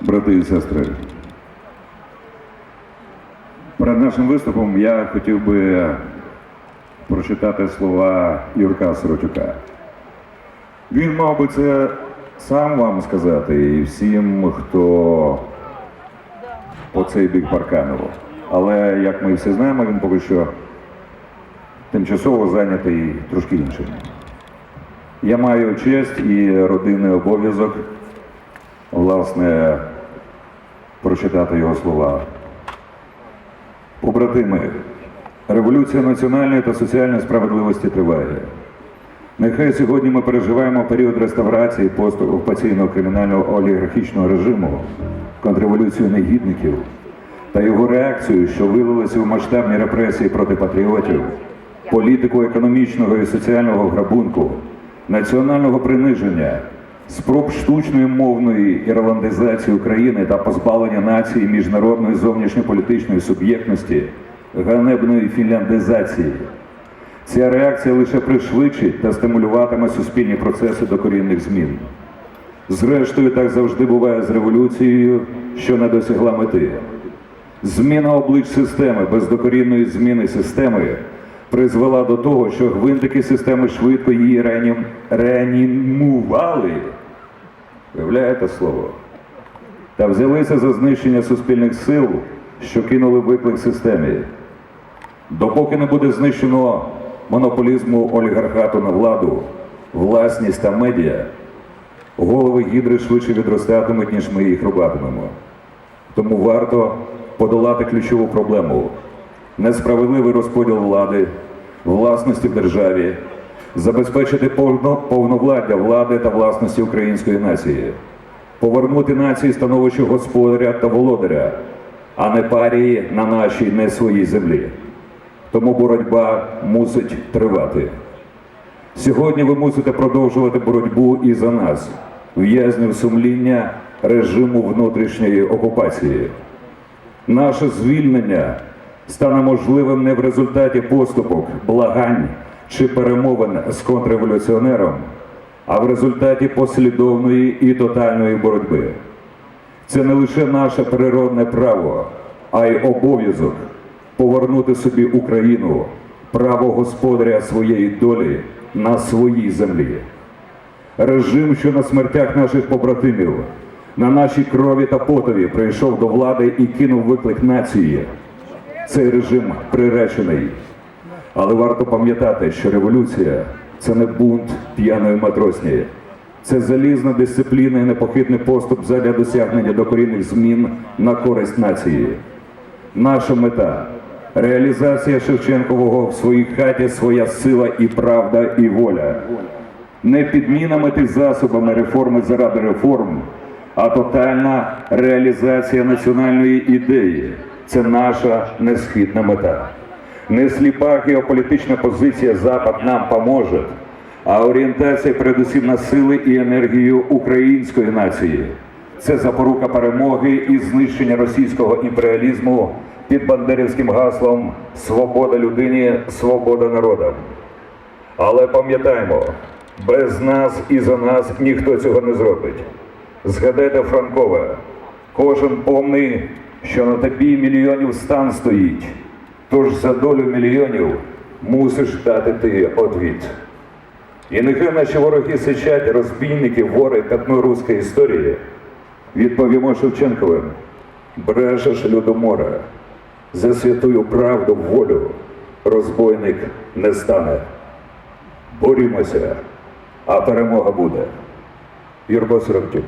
Брати і сестри, перед нашим виступом я хотів би прочитати слова Юрка Сиротюка. Він мав би це сам вам сказати і всім, хто цей бік паркану. Але як ми всі знаємо, він поки що тимчасово зайнятий трошки іншим. Я маю честь і родинний обов'язок, власне, прочитати його слова. Побратими, революція національної та соціальної справедливості триває. Нехай сьогодні ми переживаємо період реставрації постокупаційного кримінального олігархічного режиму, контрреволюцію негідників та його реакцію, що вилилася в масштабні репресії проти патріотів, політику економічного і соціального грабунку, національного приниження, спроб штучної мовної ірландизації України та позбавлення нації міжнародної зовнішньополітичної суб'єктності, ганебної фінляндизації. Ця реакція лише пришвидшить та стимулюватиме суспільні процеси докорінних змін. Зрештою, так завжди буває з революцією, що не досягла мети. Зміна облич системи без докорінної зміни системи призвела до того, що гвинтики системи швидко її реанім... реанімували. Виявляєте слово? Та взялися за знищення суспільних сил, що кинули виклик системі. Допоки не буде знищено монополізму олігархату на владу, власність та медіа, голови гідри швидше відростатимуть, ніж ми їх рубатимемо. Тому варто подолати ключову проблему несправедливий розподіл влади, власності в державі, забезпечити повно- повновладдя влади та власності української нації, повернути нації становище господаря та володаря, а не парії на нашій не своїй землі. Тому боротьба мусить тривати. Сьогодні ви мусите продовжувати боротьбу і за нас, в'язнів сумління режиму внутрішньої окупації. Наше звільнення стане можливим не в результаті поступок, благань чи перемовин з контрреволюціонером, а в результаті послідовної і тотальної боротьби. Це не лише наше природне право, а й обов'язок повернути собі Україну, право господаря своєї долі на своїй землі. Режим, що на смертях наших побратимів, на нашій крові та потові прийшов до влади і кинув виклик нації. Цей режим приречений. Але варто пам'ятати, що революція це не бунт п'яної матросні. Це залізна дисципліна і непохитний поступ задля досягнення докорінних змін на користь нації. Наша мета реалізація Шевченкового в своїй хаті своя сила і правда і воля. Не підмінами та засобами реформи заради реформ, а тотальна реалізація національної ідеї. Це наша несхитна мета. Не сліпа геополітична позиція Запад нам поможе, а орієнтація передусім на сили і енергію української нації. Це запорука перемоги і знищення російського імперіалізму під бандерівським гаслом Свобода людині, свобода народам. Але пам'ятаємо, без нас і за нас ніхто цього не зробить. Згадайте Франкова, кожен помний, що на тобі мільйонів стан стоїть. Тож за долю мільйонів мусиш дати ти одвід. І нехай наші вороги сичать, розбійники, вори пятно руської історії. Відповімо Шевченковим, брешеш Людомора, за святую правду волю розбойник не стане. Борімося, а перемога буде. Юрко Сироптюк.